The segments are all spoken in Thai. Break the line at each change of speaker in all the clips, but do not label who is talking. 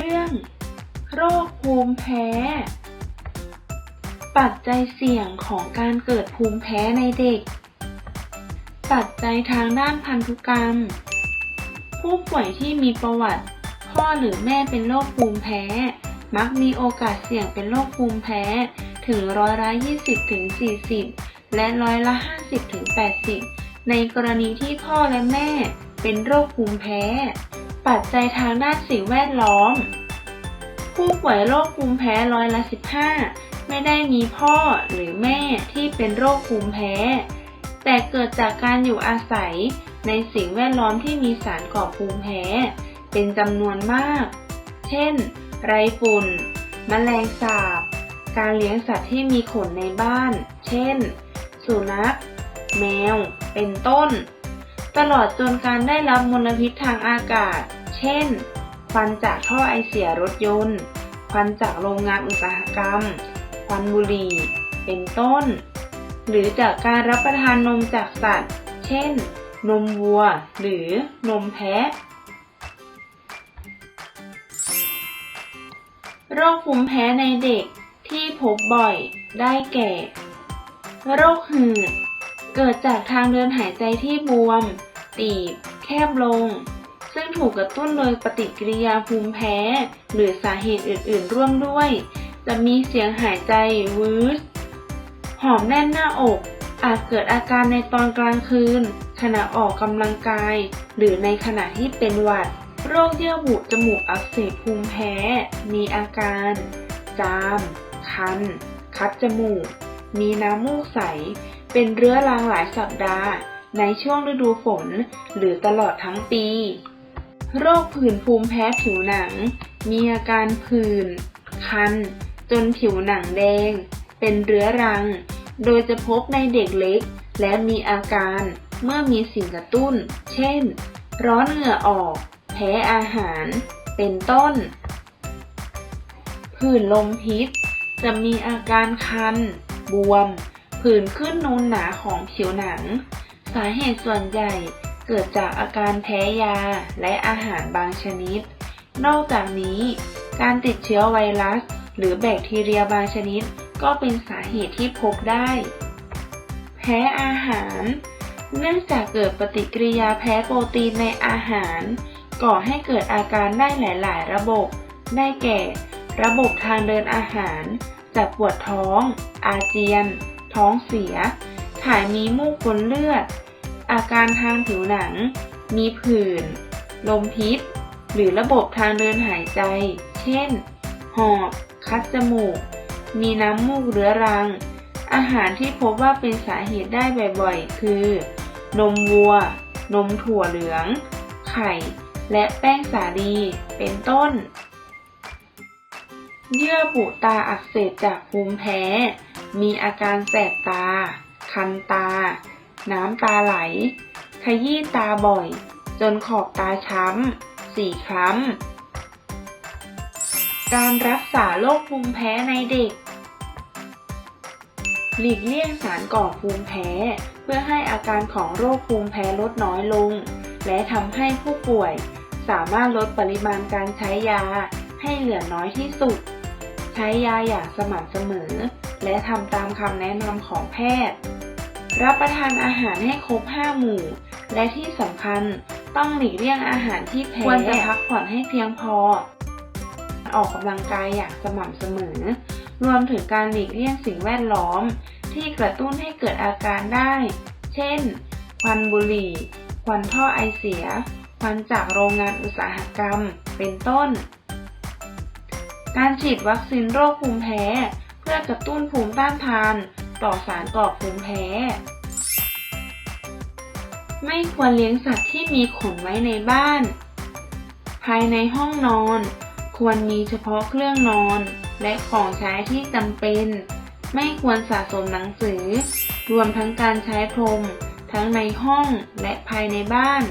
รื่อง โรคภูมิแพ้ ปัจจัยเสี่ยงของการเกิดภูมิแพ้ในเด็ก ปัจจัยทางด้านพันธุกรรม ผู้ป่วยที่มีประวัติ พ่อหรือแม่เป็นโรคภูมิแพ้ มักมีโอกาสเสี่ยงเป็นโรคภูมิแพ้ถึงร้อยละ20ถึง40 และร้อยละ50ถึง80 ในกรณีที่พ่อและแม่เป็นโรคภูมิแพ้ ปัจจัยทางด้านสิ่งแวดล้อม ผู้ป่วยโรคภูมิแพ้ร้อยละ 15 ไม่ได้มีพ่อหรือแม่ที่เป็นโรคภูมิแพ้ แต่เกิดจากการอยู่อาศัยในสิ่งแวดล้อมที่มีสารก่อภูมิแพ้ เป็นจำนวนมาก เช่น ไรฝุ่น แมลงสาบ การเลี้ยงสัตว์ที่มีขนในบ้าน เช่น สุนัข แมว เป็นต้น ตลอดจนการได้รับมลพิษทางอากาศ เช่น ควันจากท่อไอเสียรถยนต์ ควันจากโรงงานอุตสาหกรรม ควันบุหรี่ เป็นต้น หรือจากการรับประทานนมจากสัตว์ เช่น นมวัว หรือนมแพะ โรคภูมิแพ้ในเด็กที่พบบ่อยได้แก่ โรคหืด เกิดจากทางเดินหายใจที่บวม ตีบ แคบลง ซึ่งถูกกระตุ้นโดยปฏิกิริยาภูมิแพ้ หรือสาเหตุอื่น ๆ ร่วมด้วย จะมีเสียงหายใจวืดหอบแน่นหน้าอก อาจเกิดอาการในตอนกลางคืน ขณะออกกำลังกาย หรือในขณะที่เป็นหวัด โรคเยื่อบุจมูกอักเสบภูมิแพ้ มีอาการ จาม คัน คัดจมูก มีน้ำมูกใส เป็นเรื้อรังหลายสัปดาห์ ในช่วงฤดูฝน หรือตลอดทั้งปี โรคผื่นภูมิแพ้ผิวหนัง มีอาการผื่น คัน จนผิวหนังแดง เป็นเรื้อรัง โดยจะพบในเด็กเล็ก และมีอาการเมื่อมีสิ่งกระตุ้น เช่น ร้อนเหงื่อออก แพ้อาหาร เป็นต้น ผื่นลมพิษ จะมีอาการคัน บวม ผื่นขึ้นนูนหนาของผิวหนัง สาเหตุส่วนใหญ่เกิดจากอาการแพ้ยาและอาหารบางชนิด นอกจากนี้ การติดเชื้อไวรัส หรือแบคทีเรียบางชนิด ก็เป็นสาเหตุที่พบได้ แพ้อาหาร เนื่องจากเกิดปฏิกิริยาแพ้โปรตีนในอาหาร ก่อให้เกิดอาการได้หลาย ๆ ระบบ ได้แก่ ระบบทางเดินอาหารจากปวดท้อง อาเจียน ท้องเสีย ถ่ายมีมูกปนเลือด อาการทางผิวหนัง มีผื่น ลมพิษ หรือระบบทางเดินหายใจ เช่น หอบ คัดจมูก มีน้ำมูกเรื้อรัง อาหารที่พบว่าเป็นสาเหตุได้บ่อยๆ คือ นมวัว นมถั่วเหลือง ไข่ และแป้งสาลี เป็นต้น เยื่อบุตาอักเสบจากภูมิแพ้ มีอาการแสบตา คันตา น้ำตาไหล ขยี้ตาบ่อย จนขอบตาช้ำ สีคล้ำ การรักษาโรคภูมิแพ้ในเด็ก หลีกเลี่ยงสารก่อภูมิแพ้ เพื่อให้อาการของโรคภูมิแพ้ลดน้อยลง และทำให้ผู้ป่วยสามารถลดปริมาณการใช้ยาให้เหลือน้อยที่สุด ใช้ยาอย่างสม่ำเสมอ และทำตามคำแนะนำของแพทย์ รับประทานอาหารให้ครบ 5 หมู่ และที่สำคัญต้องหลีกเลี่ยงอาหารที่แพ้ควรจะพักผ่อนให้เพียงพอ ออกกำลังกายอย่างสม่ำเสมอ รวมถึงการหลีกเลี่ยงสิ่งแวดล้อม ที่กระตุ้นให้เกิดอาการได้ เช่น ควันบุหรี่ ควันท่อไอเสีย ควันจากโรงงานอุตสาหกรรม เป็นต้น การฉีดวัคซีนโรคภูมิแพ้ เพื่อกระตุ้นภูมิต้านทาน ต่อสารก่อภูมิแพ้ ไม่ควรเลี้ยงสัตว์ที่มีขนไว้ในบ้าน ภายในห้องนอน ควรมีเฉพาะเครื่องนอน และของใช้ที่จำเป็น ไม่ควรสะสมหนังสือ รวมทั้งการใช้พรม ทั้งในห้องและภายในบ้าน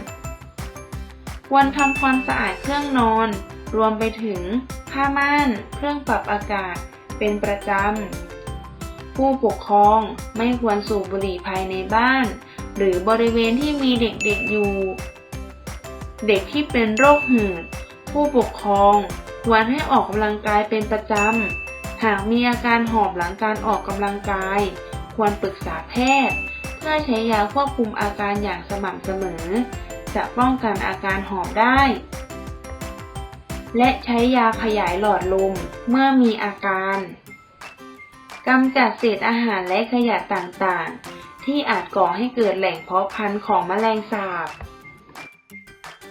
ควรทำความสะอาดเครื่องนอน รวมไปถึงผ้าม่าน เครื่องปรับอากาศ เป็นประจำ ผู้ปกครองไม่ควรสูบบุหรี่ภายในบ้าน หรือบริเวณที่มีเด็กๆอยู่ เด็กที่เป็นโรคหืด ผู้ปกครองควรให้ออกกำลังกายเป็นประจำ หากมีอาการหอบหลังการออกกำลังกาย ควรปรึกษาแพทย์ เพื่อใช้ยาควบคุมอาการอย่างสม่ำเสมอ จะป้องกันอาการหอบได้ และใช้ยาขยายหลอดลมเมื่อมีอาการกำจัดเศษอาหารและขยะต่างๆ ที่อาจก่อให้เกิดแหล่งเพาะพันธุ์ของแมลงสาบ